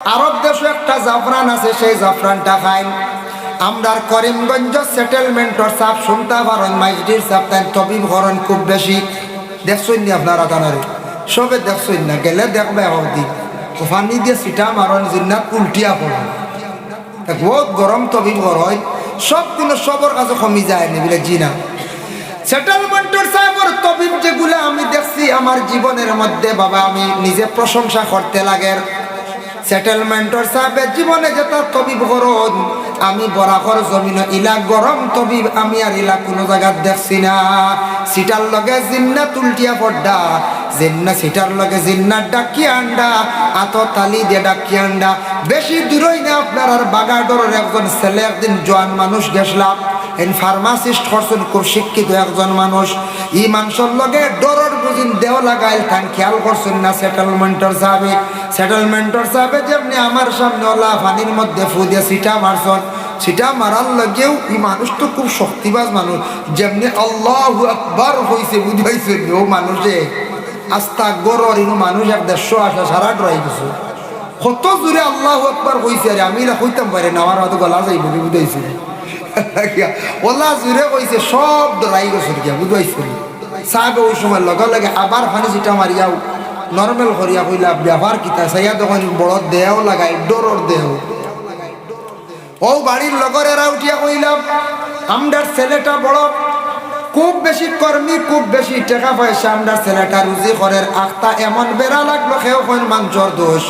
আরব দেশে একটা জাফরান আছে, সেই জাফরানটা খাই আমরার করিমগঞ্জ সেটেলমেন্টর সাপ শুনতে পারেন মাইজডির সাপ তাই তবিব হরণ খুব বেশি। দেখছই নি আপনারা জানারে? সবে দেখছই না, গেলে দেখবে হদি পানি দিয়ে সিটা মারন জিন্নাত উল্টিয়া পড়ে। বহুত গরম তবিব হয়। সব কোনো সবর কাছে কমি যায় নি, বলে জি না। সেটেলমেন্টের সাহেবের তবিব যেগুলো আমি দেখছি, আমার জীবনের মধ্যে বাবা, আমি নিজে প্রশংসা করতে লাগে সেটেলমেন্টর সাহেবের জীবনে যেটা তবিব করন আমি বরাকর জমিন ইলা গরম তবিব আমি আর ইলা কোনো জায়গা দেখছি না। সিটার লগে জিন্না তুলটিয়া পড্ডা, জিন্না সিটার লগে জিন্নার ডাকি আন্ডা, আত তালি দিয়ে ডাকি আন্ডা। বেশি দূরই না আপনার আর বাগাডরের একজন ছেলে, একদিন জোয়ান মানুষ গেছলাম এন ফার্মাসিস্ট করছেন খুব শিক্ষিত একজন মানুষ। ই মানুষের লগে ডরর বুঝিন দেও লাগাইল তান খেয়াল করছেন না সেটেলমেন্টর সাহেবে। সেটেলমেন্টর সাহেবে যেমনি আমার সামনে ওলা পানির মধ্যে ফু দিয়ে সিটা মারছন সিটা মারার লগেও ই মানুষ তো খুব শক্তিবাজ মানুষ। যেমনি আল্লাহ আকবার হয়েছে বুঝাইছে, ও মানুষে আস্তা গরর ইনু মানুষ এক দেড়শো আসা সারা ডরাই গেছে কত জোরে আল্লাহ আকবার হয়েছে আরে আমি হইতাম পারি না, আমার হয়তো গলা যাইব, বুঝাইছে। ওলা জুড়ে কইছে সব ডরাই গেছে গিয়া বুঝাইছে সাহেব ওই সময় লগে লগে আবার ফানি চিটা মারিয়াও নর্মেল করিয়া কইলা ব্যবহার কিতা সাইয়া তখন বড় দেহ লাগাই ডরর দেহ ও বাড়ির লগরেরা উঠিয়া কইলাম আমদার ছেলেটা বড় খুব বেশি কর্মী খুব বেশি টাকা পয়সা আমরা ছেলেটা রুজি করের আখতা এমন বেড়া লাগল, সেও কোন মাংসর দোষ।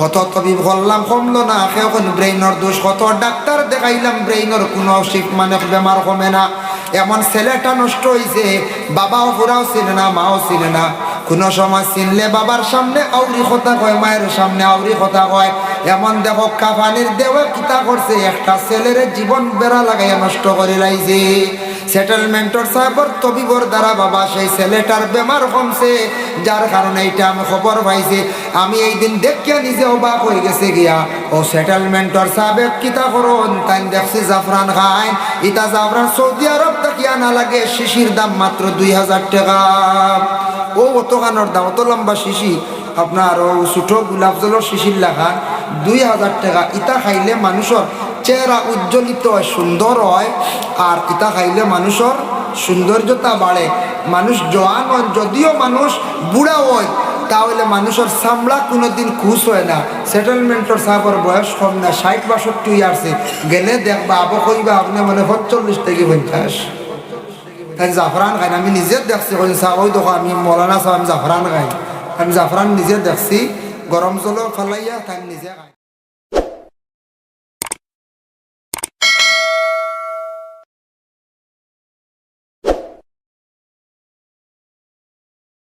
কত তবি বললাম কমলো না কোন ব্রেইনর দোষ, কত ডাক্তার দেখাইলাম ব্রেইনর কোনো অসুখ মানে বেমার কমে না। এমন ছেলেটা নষ্ট হয়েছে বাবাও পুরাও চিনে না, মাও চিনে না। কোনো সময় চিনলে বাবার সামনে আউরি কথা কয়, মায়ের সামনে আউরি কথা কয়। এমন দেখো কাফানির দেওয়া কিতা করছে, একটা ছেলের জীবন বেড়া লাগাইয়া নষ্ট করে লাইছে। সেটেলমেন্টর সাহেবর তবিবর দ্বারা বাবা সেই ছেলেটার বেমার কমছে, যার কারণে এইটা আমি খবর পাইছি। আমি এই দিন দেখিয়া নিজে অবাক হয়ে গেছে গিয়া। ও সেটেলমেন্টর সাহেব কিতা করুন? তাই দেখছি জাফরান খাই ইতা জাফরান সৌদি আরব দেখিয়া না লাগে, শিশির দাম মাত্র দুই হাজার টাকা। ও অত কানোর দাম অত লম্বা শিশি। আপনার ও ছোটো গোলাপ জলের শিশির লেখা দুই হাজার টাকা। ইটা খাইলে মানুষের চেহারা উজ্জ্বলিত হয় সুন্দর হয় আর ইটা খাইলে মানুষের সৌন্দর্যতা বাড়ে মানুষ জোয়ান হয়, যদিও মানুষ বুড়া হয়, তাহলে মানুষের চামড়া কোনোদিন খুশ হয় না। সেটেলমেন্টের সাহেবের বয়স কম না ষাট বাষট্টি আসছে গেলে দেখবা আবো কইবা আপনি মানে সত্তল্লিশ থেকে পঞ্চাশ। তাই জাফরান খাই আমি নিজে দেখছি চা ওই দেখো, আমি মৌলানা সাহেব আমি জাফরান খাই। আমি জাফরান নিজে দেখছি। গরম জলও ফালাইয়া তাই নিজে